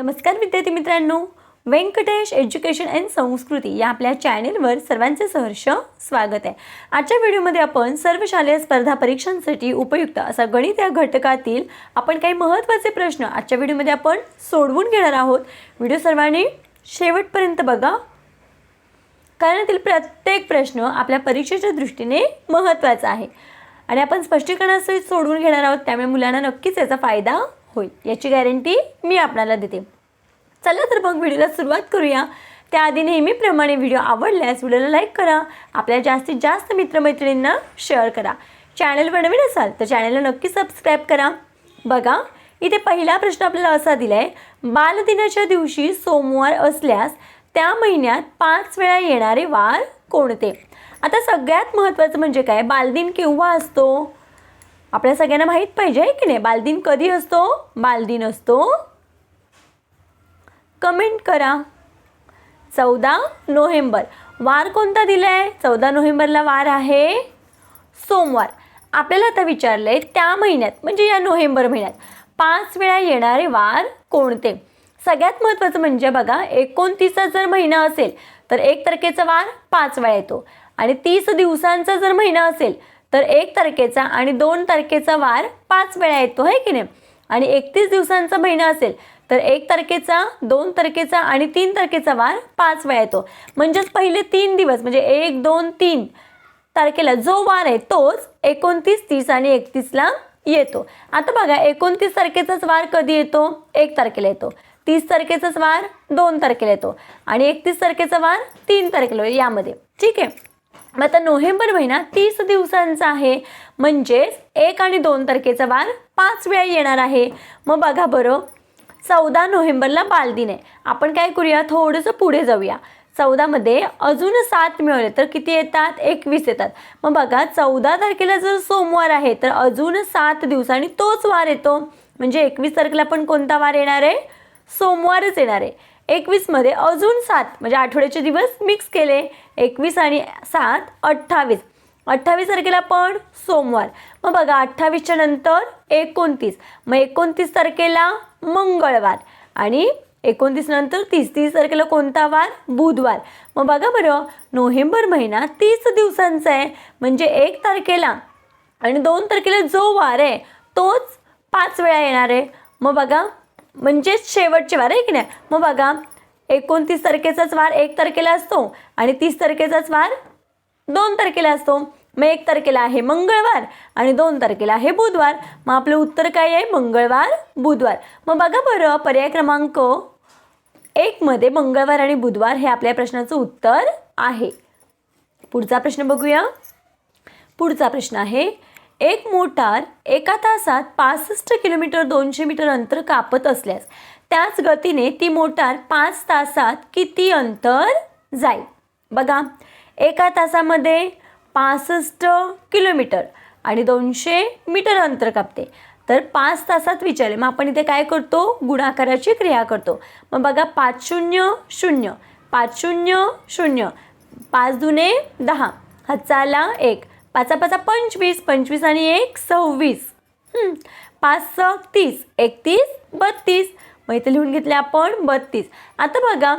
नमस्कार विद्यार्थी मित्रांनो. व्यंकटेश एज्युकेशन अँड संस्कृती या आपल्या चॅनेलवर सर्वांचे सहर्ष स्वागत आहे. आजच्या व्हिडिओमध्ये आपण सर्व शालेय स्पर्धा परीक्षांसाठी उपयुक्त असा गणित या घटकातील आपण काही महत्त्वाचे प्रश्न आजच्या व्हिडिओमध्ये आपण सोडवून घेणार आहोत. व्हिडिओ सर्वांनी शेवटपर्यंत बघा. कारण यातील प्रत्येक प्रश्न आपल्या परीक्षेच्या दृष्टीने महत्त्वाचा आहे. आणि आपण स्पष्टीकरणासहित सोडवून घेणार आहोत त्यामुळे मुलांना नक्कीच याचा फायदा होईल याची गॅरंटी मी आपणाला देते. चला तर मग व्हिडिओला सुरुवात करूया. त्याआधी नेहमीप्रमाणे व्हिडिओ आवडल्यास व्हिडिओला लाईक करा आपल्या जास्तीत जास्त मित्रमैत्रिणींना शेअर करा. चॅनलवर नवीन असाल तर चॅनलला नक्की सबस्क्राईब करा. बघा इथे पहिला प्रश्न आपल्याला असा दिला आहे बालदिनाच्या दिवशी सोमवार असल्यास त्या महिन्यात पाच वेळा येणारे वार कोणते? आता सगळ्यात महत्त्वाचं म्हणजे काय? बालदिन केव्हा असतो? आपल्या सगळ्यांना माहीत पाहिजे आहे की नाही? बालदिन कधी असतो? बालदिन असतो. कमेंट करा. चौदा नोव्हेंबर. वार कोणता दिला आहे चौदा नोव्हेंबरला वार आहे सोमवार. आपल्याला आता विचारलं आहे त्या महिन्यात म्हणजे या नोव्हेंबर महिन्यात पाच वेळा येणारे वार कोणते? सगळ्यात महत्त्वाचं म्हणजे बघा एकोणतीसचा जर महिना असेल तर एक तारखेचा वार पाच वेळा येतो. आणि तीस दिवसांचा जर महिना असेल तर एक तारखेचा आणि दोन तारखेचा वार पाच वेळा येतो आहे की नाही? आणि एकतीस दिवसांचा महिना असेल तर एक तारखेचा दोन तारखेचा आणि तीन तारखेचा वार पाच वेळा येतो. म्हणजेच पहिले तीन दिवस म्हणजे एक दोन तीन तारखेला जो वार आहे तोच एकोणतीस तीस आणि एकतीसला येतो. आता बघा एकोणतीस तारखेचाच वार कधी येतो? एक तारखेला येतो. तीस तारखेचाच वार दोन तारखेला येतो. आणि एकतीस तारखेचा वार तीन तारखेला यामध्ये. ठीक आहे? मग आता नोव्हेंबर महिना तीस दिवसांचा आहे. म्हणजेच एक आणि दोन तारखेचा वार पाच वेळा येणार आहे. मग बघा बरं चौदा नोव्हेंबरला बालदिन आहे. आपण काय करूया? थोडंसं पुढे जाऊया. चौदामध्ये अजून सात मिळवले तर किती येतात? एकवीस येतात. मग बघा चौदा तारखेला जर सोमवार आहे तर अजून सात दिवसांनी तोच वार येतो. म्हणजे एकवीस तारखेला पण कोणता वार येणार आहे? सोमवारच येणार आहे. एकवीसमध्ये अजून सात म्हणजे आठवड्याचे दिवस मिक्स केले. एकवीस आणि सात अठ्ठावीस. अठ्ठावीस तारखेला पण सोमवार. मग बघा अठ्ठावीसच्या नंतर एकोणतीस. मग एकोणतीस तारखेला मंगळवार. आणि एकोणतीस नंतर तीस. तीस तारखेला कोणता वार? बुधवार. मग बघा बरं नोव्हेंबर महिना तीस दिवसांचा आहे. म्हणजे एक तारखेला आणि दोन तारखेला जो वार आहे तोच पाच वेळा येणार आहे. मग बघा म्हणजेच शेवटचे वार आहे की नाही? मग बघा एकोणतीस तारखेचाच वार एक तारखेला असतो आणि तीस तारखेचाच वार दोन तारखेला असतो. मग एक तारखेला आहे मंगळवार आणि दोन तारखेला आहे बुधवार. मग आपलं उत्तर काय आहे? मंगळवार बुधवार. मग बघा बरं पर्याय क्रमांक एकमध्ये मंगळवार आणि बुधवार हे आपल्या प्रश्नाचं उत्तर आहे. पुढचा प्रश्न बघूया. पुढचा प्रश्न आहे एक मोटार एका तासात पासष्ट किलोमीटर दोनशे मीटर अंतर कापत असल्यास त्याच गतीने ती मोटार पाच तासात किती अंतर जाईल? बघा एका तासामध्ये पासष्ट किलोमीटर आणि दोनशे मीटर अंतर कापते. तर पाच तासात विचारले मग आपण इथे काय करतो? गुणाकाराची क्रिया करतो. मग बघा पाच शून्य शून्य पाच शून्य शून्य पाच दुने दहा हाताला एक. पाचा पाचा पंचवीस पंचवीस आणि एक सव्वीस. पाच सहा तीस एकतीस बत्तीस. मग इथे लिहून घेतले आपण बत्तीस. आता बघा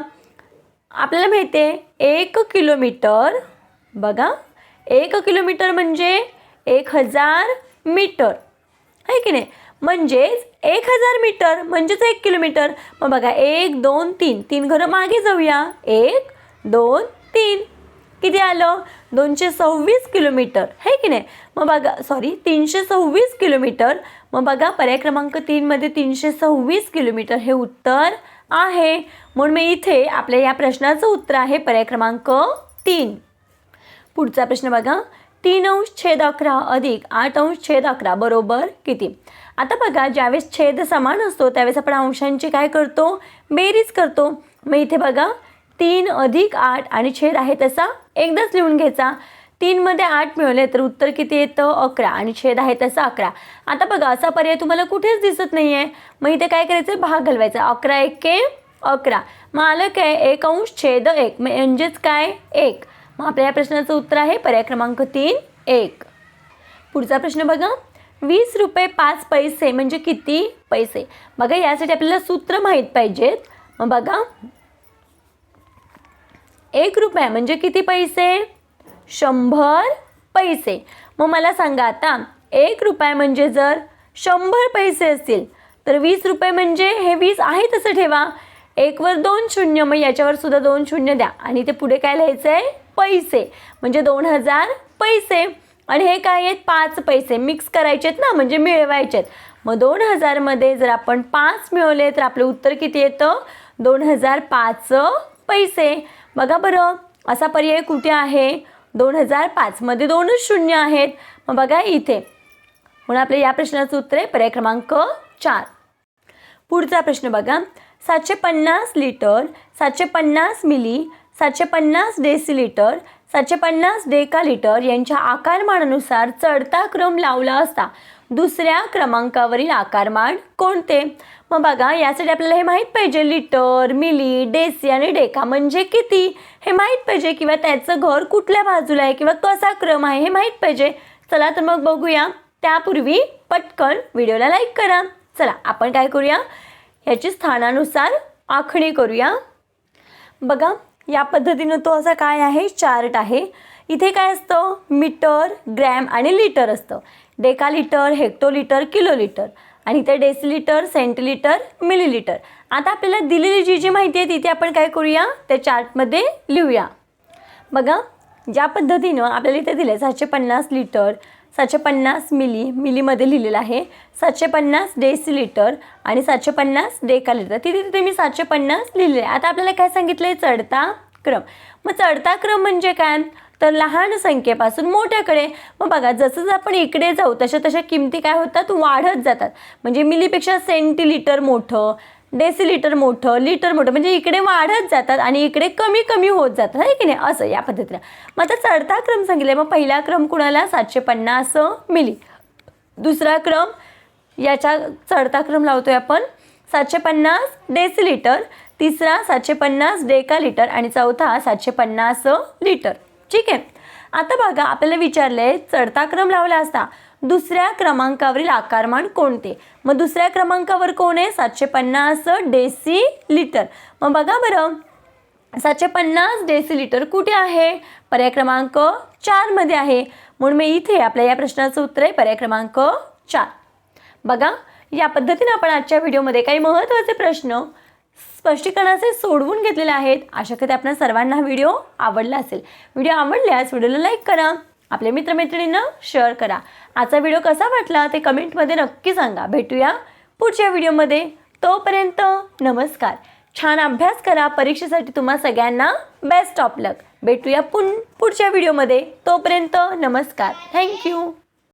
आपल्याला माहिती आहे एक किलोमीटर बघा एक किलोमीटर म्हणजे एक हजार मीटर. आहे की नाही? म्हणजेच एक हजार मीटर म्हणजेच एक किलोमीटर. मग बघा एक दोन तीन. तीन घरं मागे जाऊया. एक दोन तीन. किती आलं? दोनशे सव्वीस किलोमीटर आहे की नाही? मग बघा सॉरी तीनशे सव्वीस किलोमीटर मग बघा पर्याय क्रमांक तीनमध्ये तीनशे सव्वीस किलोमीटर हे उत्तर आहे. म्हणून मी इथे आपल्या या प्रश्नाचं उत्तर आहे पर्याय क्रमांक तीन. पुढचा प्रश्न बघा तीन अंश छेद अकरा अधिक आठ अंश छेद अकरा बरोबर किती? आता बघा ज्यावेळेस छेद समान असतो त्यावेळेस आपण अंशांची काय करतो? बेरीज करतो. मग इथे बघा तीन अधिक आठ आणि छेद आहे तसा. एकदाच लिहून घ्यायचा. तीनमध्ये आठ मिळवले तर उत्तर किती येतं? अकरा आणि छेद आहे तसा अकरा. आता बघा असा पर्याय तुम्हाला कुठेच दिसत नाही आहे मग इथे काय करायचं भाग घालवायचा. अकरा एक के अकरा. मग आलं काय एक अंश छेद एक. म्हणजेच काय? एक. मग आपल्या या प्रश्नाचं उत्तर आहे पर्याय क्रमांक तीन एक. पुढचा प्रश्न बघा. वीस रुपये पाच पैसे म्हणजे किती पैसे? बघा यासाठी आपल्याला सूत्र माहीत पाहिजेत. मग बघा. एक रुपया म्हणजे किती पैसे? शंभर पैसे. मग मला सांगा आता एक रुपया म्हणजे जर शंभर पैसे असतील तर वीस रुपये म्हणजे हे वीस आहे तसं ठेवा. एकवर दोन शून्य मग याच्यावर सुद्धा दोन शून्य द्या. आणि ते पुढे काय लिहायचं आहे पैसे. म्हणजे दोन हजार पैसे. आणि हे काय आहेत? पाच पैसे. मिक्स करायचे आहेत ना म्हणजे मिळवायचे आहेत. मग दोन हजारमध्ये जर आपण पाच मिळवले तर आपलं उत्तर किती येतं? दोन हजार पाच पैसे. बघा बरं असा पर्याय कुठे आहे? दोन हजार पाचमध्ये दोनच शून्य आहेत. मग बघा इथे. म्हणून आपल्या या प्रश्नाचं उत्तर आहे पर्याय क्रमांक चार. पुढचा प्रश्न बघा. सातशे पन्नास लिटर सातशे पन्नास मिली सातशे पन्नास डेसिलिटर सातशे पन्नास डेका लिटर यांच्या आकारमानानुसार चढता क्रम लावला असता दुसऱ्या क्रमांकावरील आकारमान कोणते? मग बघा यासाठी आपल्याला हे माहीत पाहिजे लिटर मिली डेसी आणि डेका म्हणजे किती? हे माहीत पाहिजे किंवा त्याचं घर कुठल्या बाजूला आहे किंवा कसा क्रम आहे हे माहीत पाहिजे. चला तर मग बघूया. त्यापूर्वी पटकन व्हिडिओला लाईक करा. चला आपण काय करूया? ह्याची स्थानानुसार आखणी करूया. बघा या पद्धतीनं तो असा काय आहे? चार्ट आहे. इथे काय असतं? मीटर ग्रॅम आणि लिटर असतं. Deca litre hecto litre kilo litre आणि इथे डेसिलिटर सेंटिलिटर मिलीलिटर आता आपल्याला दिलेली जी जी माहिती आहे तिथे आपण काय करूया? त्या चार्टमध्ये लिहूया. बघा ज्या पद्धतीनं आपल्याला इथे दिलं आहे सातशे पन्नास लिटर सातशे पन्नास मिली मिलीमध्ये लिहिलेलं आहे. सातशे पन्नास डेसिलिटर आणि सातशे पन्नास डेका लिटर तिथे तिथे मी सातशे पन्नास लिहिलेलं आहे. आता आपल्याला काय सांगितलं आहे चढता क्रम. मग चढता क्रम म्हणजे काय? तर लहान संख्येपासून मोठ्याकडे. मग बघा जसं जसं आपण इकडे जाऊ तशा तशा किमती काय होतात? वाढत जातात. म्हणजे मिलीपेक्षा सेंटीलिटर मोठं डेसिलिटर मोठं लिटर मोठं म्हणजे इकडे वाढत जातात आणि इकडे कमी कमी होत जातात. आहे की नाही? असं या पद्धतीनं. मग आता चढता क्रम सांगितलं मग पहिला क्रम कुणाला? सातशे पन्नास मिली. दुसरा क्रम याच्या चढता क्रम लावतोय आपण. सातशे पन्नास डेसिलिटर तिसरा सातशे पन्नास डेका लिटर आणि चौथा सातशे पन्नास लिटर ठीक आहे. आता बघा आपल्याला विचारलं आहे चढता क्रम लावला असता दुसऱ्या क्रमांकावरील आकारमान कोणते? मग दुसऱ्या क्रमांकावर कोण आहे? सातशे पन्नास डेसी लिटर मग बघा बरं. सातशे पन्नास डेसी लिटर कुठे आहे? पर्याय क्रमांक चारमध्ये आहे. म्हणून मी इथे आपल्या या प्रश्नाचं उत्तर आहे पर्याय क्रमांक चार. बघा या पद्धतीने आपण आजच्या व्हिडिओमध्ये काही महत्त्वाचे प्रश्न स्पष्टीकरणाचे सोडवून घेतलेले आहेत. आशा करते आपल्या सर्वांना व्हिडिओ आवडला असेल. व्हिडिओ आवडल्यास व्हिडिओला लाईक करा. आपल्या मित्रमैत्रिणींना शेअर करा. आजचा व्हिडिओ कसा वाटला ते कमेंटमध्ये नक्की सांगा. भेटूया पुढच्या व्हिडिओमध्ये. तोपर्यंत नमस्कार. छान अभ्यास करा. परीक्षेसाठी तुम्हा सगळ्यांना बेस्ट ऑफ लक भेटूया पुन पुढच्या व्हिडिओमध्ये. तोपर्यंत नमस्कार. थँक्यू